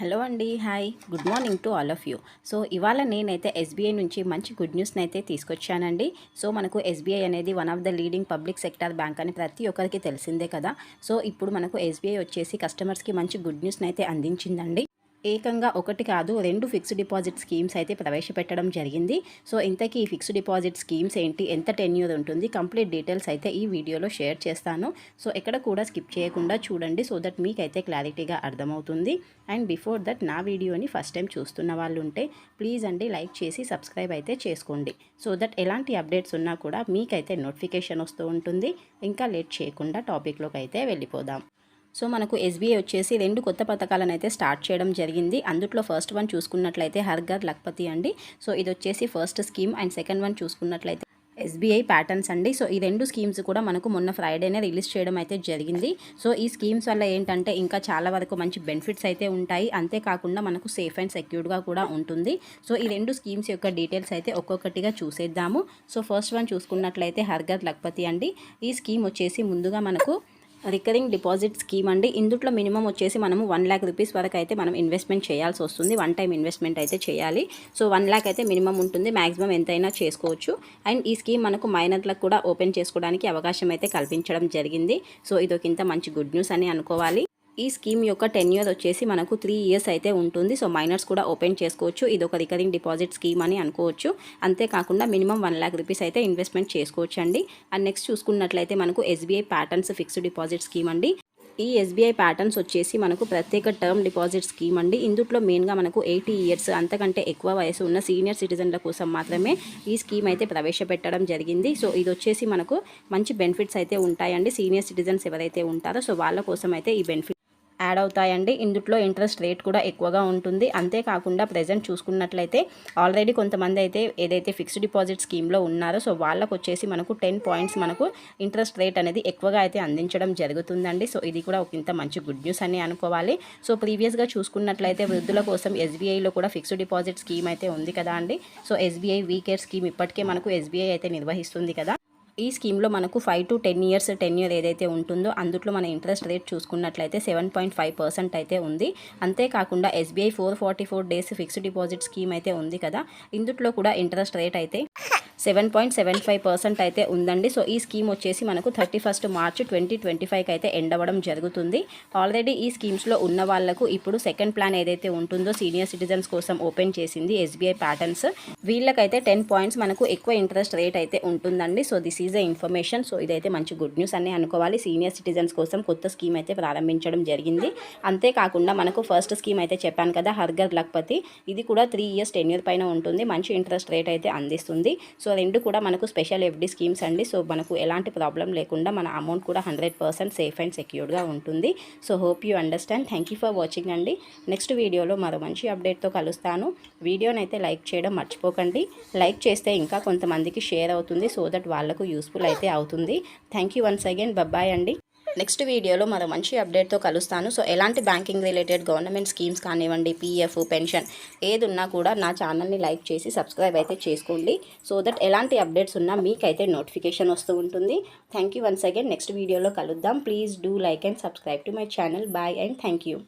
Hello అండి hi. Good morning to all of you. So ఇవాళ నేనైతే ఎస్బీఐ నుంచి మంచి గుడ్ న్యూస్ని అయితే తీసుకొచ్చానండి. సో మనకు ఎస్బీఐ అనేది one of the leading public sector bank అని ప్రతి ఒక్కరికి తెలిసిందే కదా. సో ఇప్పుడు మనకు ఎస్బీఐ వచ్చేసి కస్టమర్స్కి మంచి గుడ్ న్యూస్ని అయితే అందించిందండి. ఏకంగా ఒకటి కాదు రెండు ఫిక్స్డ్ డిపాజిట్ స్కీమ్స్ అయితే ప్రవేశపెట్టడం జరిగింది. సో ఇంతకీ ఈ ఫిక్స్డ్ డిపాజిట్ స్కీమ్స్ ఏంటి ఎంత టెన్యూర్ ఉంటుంది కంప్లీట్ డీటెయిల్స్ అయితే ఈ వీడియోలో షేర్ చేస్తాను. సో ఎక్కడ కూడా స్కిప్ చేయకుండా చూడండి సో దట్ మీకైతే క్లారిటీగా అర్థమవుతుంది. అండ్ బిఫోర్ దట్ నా వీడియోని ఫస్ట్ టైం చూస్తున్న వాళ్ళు ఉంటే ప్లీజ్ అండి లైక్ చేసి సబ్స్క్రైబ్ అయితే చేసుకోండి. సో దట్ ఎలాంటి అప్డేట్స్ ఉన్నా కూడా మీకైతే నోటిఫికేషన్ వస్తూ ఉంటుంది. ఇంకా లేట్ చేయకుండా టాపిక్లోకి అయితే వెళ్ళిపోదాం. సో మనకు ఎస్బీఐ వచ్చేసి రెండు కొత్త పథకాలను అయితే స్టార్ట్ చేయడం జరిగింది. అందుట్లో ఫస్ట్ వన్ చూసుకున్నట్లయితే హర్ఘర్ లక్పతి అండి. సో ఇది వచ్చేసి first scheme and second one చూసుకున్నట్లయితే ఎస్బీఐ ప్యాటర్న్స్ అండి. సో ఈ రెండు స్కీమ్స్ కూడా మనకు మొన్న ఫ్రైడేనే రిలీజ్ చేయడం అయితే జరిగింది. సో ఈ స్కీమ్స్ వల్ల ఏంటంటే ఇంకా చాలా వరకు మంచి బెనిఫిట్స్ అయితే ఉంటాయి. అంతేకాకుండా మనకు సేఫ్ అండ్ సెక్యూర్డ్గా కూడా ఉంటుంది. సో ఈ రెండు స్కీమ్స్ యొక్క డీటెయిల్స్ అయితే ఒక్కొక్కటిగా చూసేద్దాము. సో ఫస్ట్ వన్ చూసుకున్నట్లయితే హర్ఘర్ లక్పతి అండి. ఈ స్కీమ్ వచ్చేసి ముందుగా మనకు రికరింగ్ డిపాజిట్ స్కీమ్ అండి. ఇందుట్లో మినిమం వచ్చేసి మనము వన్ ల్యాక్ రూపీస్ వరకు అయితే మనం ఇన్వెస్ట్మెంట్ చేయాల్సి వస్తుంది. వన్ టైం ఇన్వెస్ట్మెంట్ అయితే చేయాలి. సో వన్ ల్యాక్ అయితే మినిమం ఉంటుంది. మ్యాక్సిమం ఎంతైనా చేసుకోవచ్చు. అండ్ ఈ స్కీమ్ మనకు మైనర్లకు కూడా ఓపెన్ చేసుకోవడానికి అవకాశం అయితే కల్పించడం జరిగింది. సో ఇదొక మంచి గుడ్ న్యూస్ అని అనుకోవాలి. ఈ స్కీమ్ యొక్క టెన్యూర్ వచ్చేసి మనకు త్రీ ఇయర్స్ అయితే ఉంటుంది. సో మైనర్స్ కూడా ఓపెన్ చేసుకోవచ్చు. ఇది ఒక రికరింగ్ డిపాజిట్ స్కీమ్ అని అనుకోవచ్చు. అంతేకాకుండా మినిమం వన్ ల్యాక్ రూపీస్ అయితే ఇన్వెస్ట్మెంట్ చేసుకోవచ్చు అండి అండ్ నెక్స్ట్ చూసుకున్నట్లయితే మనకు SBI patrons fixed deposit scheme అండి. ఈ ఎస్బీఐ ప్యాటర్న్స్ వచ్చేసి మనకు ప్రత్యేక టర్మ్ డిపాజిట్ స్కీమ్ అండి. ఇందుట్లో మెయిన్గా మనకు ఎయిటీ ఇయర్స్ అంతకంటే ఎక్కువ వయసు ఉన్న సీనియర్ సిటిజన్ల కోసం మాత్రమే ఈ స్కీమ్ అయితే ప్రవేశపెట్టడం జరిగింది. సో ఇది వచ్చేసి మనకు మంచి బెనిఫిట్స్ అయితే ఉంటాయండి. సీనియర్ సిటిజన్స్ ఎవరైతే ఉంటారో సో వాళ్ళ కోసం అయితే ఈ బెనిఫిట్ యాడ్ అవుతాయండి. ఇందులో ఇంట్రెస్ట్ రేట్ కూడా ఎక్కువగా ఉంటుంది. అంతేకాకుండా ప్రజెంట్ చూసుకున్నట్లయితే ఆల్రెడీ కొంతమంది అయితే ఏదైతే ఫిక్స్డ్ డిపాజిట్ స్కీమ్లో ఉన్నారో సో వాళ్ళకు వచ్చేసి మనకు టెన్ పాయింట్స్ మనకు ఇంట్రెస్ట్ రేట్ అనేది ఎక్కువగా అయితే అందించడం జరుగుతుందండి. సో ఇది కూడా ఒక ఇంత మంచి గుడ్ న్యూస్ అని అనుకోవాలి. సో ప్రీవియస్గా చూసుకున్నట్లయితే వృద్ధుల కోసం ఎస్బీఐలో కూడా ఫిక్స్డ్ డిపాజిట్ స్కీమ్ అయితే ఉంది కదా అండి. సో ఎస్బీఐ వీకేర్ స్కీమ్ ఇప్పటికే మనకు ఎస్బీఐ అయితే నిర్వహిస్తుంది కదా. ఈ స్కీమ్లో మనకు five to ten years ten year ఏదైతే ఉంటుందో అందులో మన ఇంట్రెస్ట్ రేట్ చూసుకున్నట్లయితే సెవెన్ పాయింట్ ఫైవ్ పర్సెంట్ అయితే ఉంది. అంతేకాకుండా SBI four forty four days fixed deposit scheme అయితే ఉంది కదా. ఇందులో కూడా ఇంట్రెస్ట్ రేట్ అయితే seven point seven five percent అయితే ఉందండి. సో ఈ స్కీమ్ వచ్చేసి మనకు thirty first March twenty twenty ఫైవ్కి అయితే ఎండ్ అవ్వడం జరుగుతుంది. ఆల్రెడీ ఈ స్కీమ్స్లో ఉన్న వాళ్ళకు ఇప్పుడు సెకండ్ ప్లాన్ ఏదైతే ఉంటుందో సీనియర్ సిటిజన్స్ కోసం ఓపెన్ చేసింది ఎస్బీఐ ప్యాటర్న్స్. వీళ్ళకైతే టెన్ పాయింట్స్ మనకు ఎక్కువ ఇంట్రెస్ట్ రేట్ అయితే ఉంటుందండి. So this is the information. So ఇదైతే మంచి గుడ్ న్యూస్ అని అనుకోవాలి. సీనియర్ సిటిజన్స్ కోసం కొత్త స్కీమ్ అయితే ప్రారంభించడం జరిగింది. అంతేకాకుండా మనకు ఫస్ట్ స్కీమ్ అయితే చెప్పాను కదా హర్గర్ లక్పతి. ఇది కూడా త్రీ ఇయర్స్ టెన్ ఇయర్ పైన ఉంటుంది. మంచి ఇంట్రెస్ట్ రేట్ అయితే అందిస్తుంది. సో సో రెండు కూడా మనకు స్పెషల్ ఎఫ్డి స్కీమ్స్ అండి. సో మనకు ఎలాంటి ప్రాబ్లం లేకుండా మన అమౌంట్ కూడా హండ్రెడ్ పర్సెంట్ సేఫ్ అండ్ సెక్యూర్డ్గా ఉంటుంది. So hope you understand. Thank you for watching అండి. నెక్స్ట్ వీడియోలో మరో మంచి అప్డేట్తో కలుస్తాను. వీడియోని అయితే లైక్ చేయడం మర్చిపోకండి. లైక్ చేస్తే ఇంకా కొంతమందికి షేర్ అవుతుంది. సో దట్ వాళ్ళకు యూస్ఫుల్ అయితే అవుతుంది. Thank you once again. Bye bye అండి. నెక్స్ట్ వీడియోలో మరో మంచి అప్డేట్తో కలుస్తాను. సో ఎలాంటి బ్యాంకింగ్ రిలేటెడ్ గవర్నమెంట్ స్కీమ్స్ కానివ్వండి పీఎఫ్ పెన్షన్ ఏది ఉన్నా కూడా నా ఛానల్ని లైక్ చేసి సబ్స్క్రైబ్ అయితే చేసుకోండి. సో దట్ ఎలాంటి అప్డేట్స్ ఉన్నా మీకైతే నోటిఫికేషన్ వస్తూ ఉంటుంది. Thank you once again. Next వీడియోలో కలుద్దాం. Please do like and subscribe to my channel. Bye and thank you.